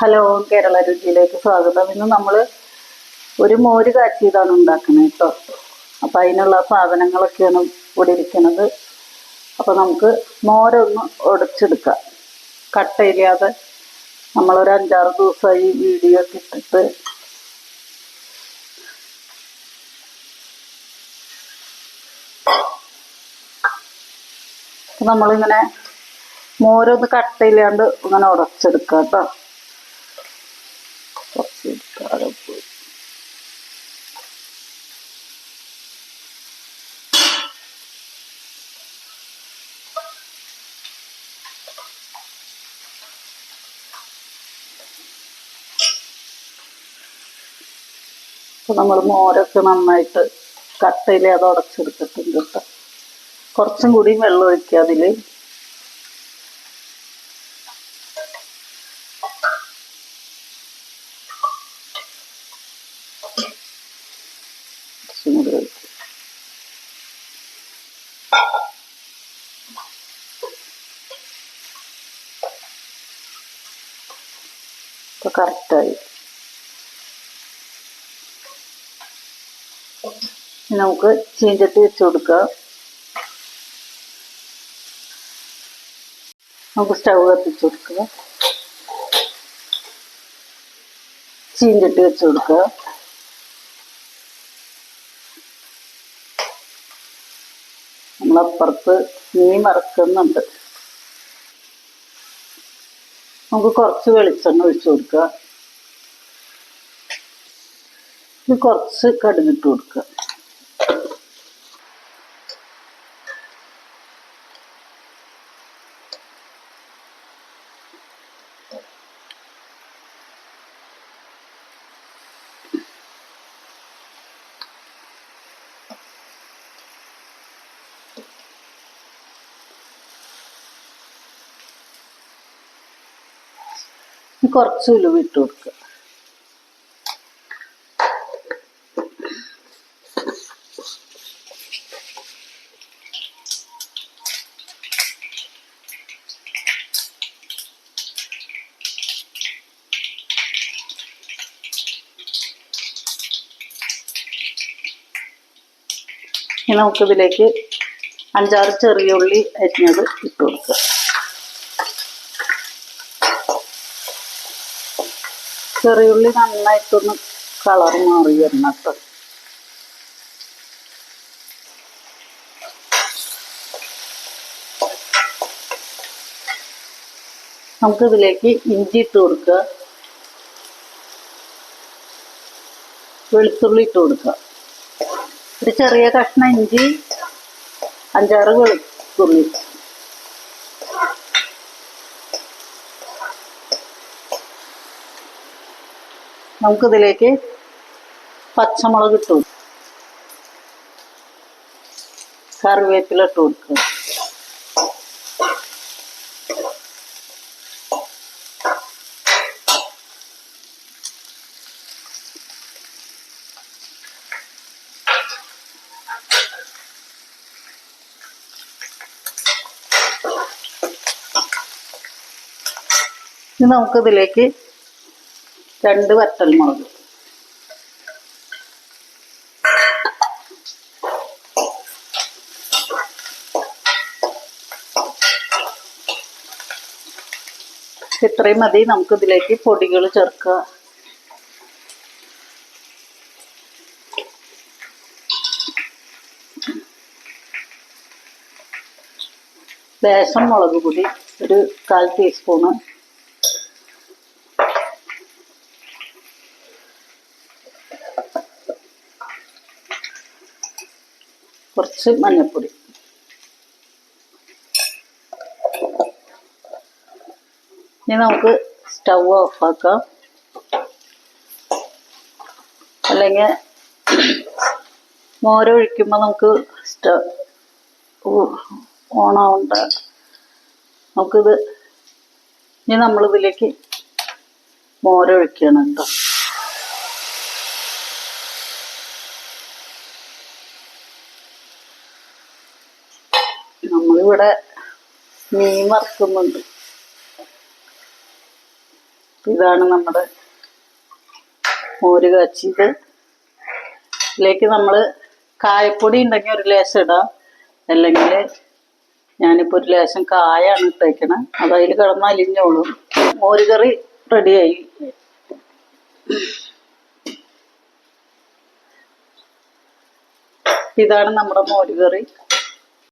Hello Kerala രുചിയിലേക്ക് സ്വാഗതം. ഇന്ന് നമ്മൾ ഒരു മോര് കാച്ചിയതാണ് ഉണ്ടാക്കുന്നത് കേട്ടോ. അപ്പം അതിനുള്ള സാധനങ്ങളൊക്കെയാണ് ഇവിടെ ഇരിക്കുന്നത്. അപ്പം നമുക്ക് മോരൊന്ന് ഉടച്ചെടുക്കാം കട്ടയില്ലാതെ നമ്മളൊരു അഞ്ചാറ് ദിവസമായി വീഡിയോ ഒക്കെ ഇട്ടിട്ട്. നമ്മളിങ്ങനെ മോരൊന്ന് കട്ടയില്ലാണ്ട് ഇങ്ങനെ ഉടച്ചെടുക്കാം കേട്ടോ. എടുക്കാതെ പോയി നമ്മൾ മോരൊക്കെ നന്നായിട്ട് കട്ടയിൽ അത് ഉടച്ചെടുത്തിട്ടുണ്ട് കേട്ടോ. കുറച്ചും കൂടി വെള്ളം ഒഴിക്കുക അതിൽ കുറച്ചും കൂടി ഒഴിക്കുക ഇപ്പൊ കറക്റ്റായി നമുക്ക് ചീഞ്ചട്ടി വെച്ച് കൊടുക്കുക നമുക്ക് സ്റ്റൗ കത്തിച്ച് കൊടുക്കുക ചീഞ്ചട്ടി വെച്ച് കൊടുക്കുക നമ്മളപ്പുറത്ത് മീൻ മറക്കുന്നുണ്ട് നമുക്ക് കുറച്ച് വെളിച്ചെണ്ണ ഒഴിച്ചു കൊടുക്കുക. ഇത് കുറച്ച് കടുകിട്ട് കൊടുക്കുക. കുറച്ച് ഉലുവ ഇട്ട് കൊടുക്കുക. ഇനി നമുക്കിതിലേക്ക് അഞ്ചാറ് ചെറിയ ഉള്ളി അരിഞ്ഞത് ഇട്ട് കൊടുക്കുക. ചെറിയുള്ളി നന്നായിട്ടൊന്ന് കളർ മാറി വരണം നമുക്ക് ഇതിലേക്ക് ഇഞ്ചി ഇട്ട് കൊടുക്കുക. വെളുത്തുള്ളി ഇട്ട് കൊടുക്കുക. ഒരു ചെറിയ കഷ്ണം ഇഞ്ചി അഞ്ചാറ് വെളുത്തുള്ളി. നമുക്കിതിലേക്ക് പച്ചമുളക് ഇട്ട് കറിവേപ്പില ഇട്ട് കൊടുക്കുക. ഇനി നമുക്കിതിലേക്ക് രണ്ട് വറ്റൽമുളക് ഇത്രയും മതി നമുക്ക് ഇതിലേക്ക് പൊടികൾ ചേർക്കുക. ലേശം മുളക് പൊടി ഒരു കാൽ ടീസ്പൂണ് കുറച്ച് മഞ്ഞൾപ്പൊടി ഇനി നമുക്ക് സ്റ്റൗ ഓഫാക്കാം അല്ലെങ്കിൽ മോരൊഴിക്കുമ്പോൾ നമുക്ക് സ്റ്റൗ ഓണാവണ്ട. നമുക്കിത് ഇനി നമ്മളിതിലേക്ക് മോരൊഴിക്കണം കേട്ടോ. നമ്മളിവിടെ മീൻ വറുക്കുന്നുണ്ട്. ഇതാണ് നമ്മുടെ മോര് കാച്ചിയത്. ഇതിലേക്ക് നമ്മൾ കായപ്പൊടി ഉണ്ടെങ്കിൽ ഒരു ലേശം ഇടാം. അല്ലെങ്കിൽ ഞാനിപ്പോൾ ഒരു ലേശം കായാണ് ഇട്ടേക്കണത് അത് അതിൽ കിടന്ന് അലിഞ്ഞോളും. മോര് കറി റെഡിയായി ഇതാണ് നമ്മുടെ മോര് കറി.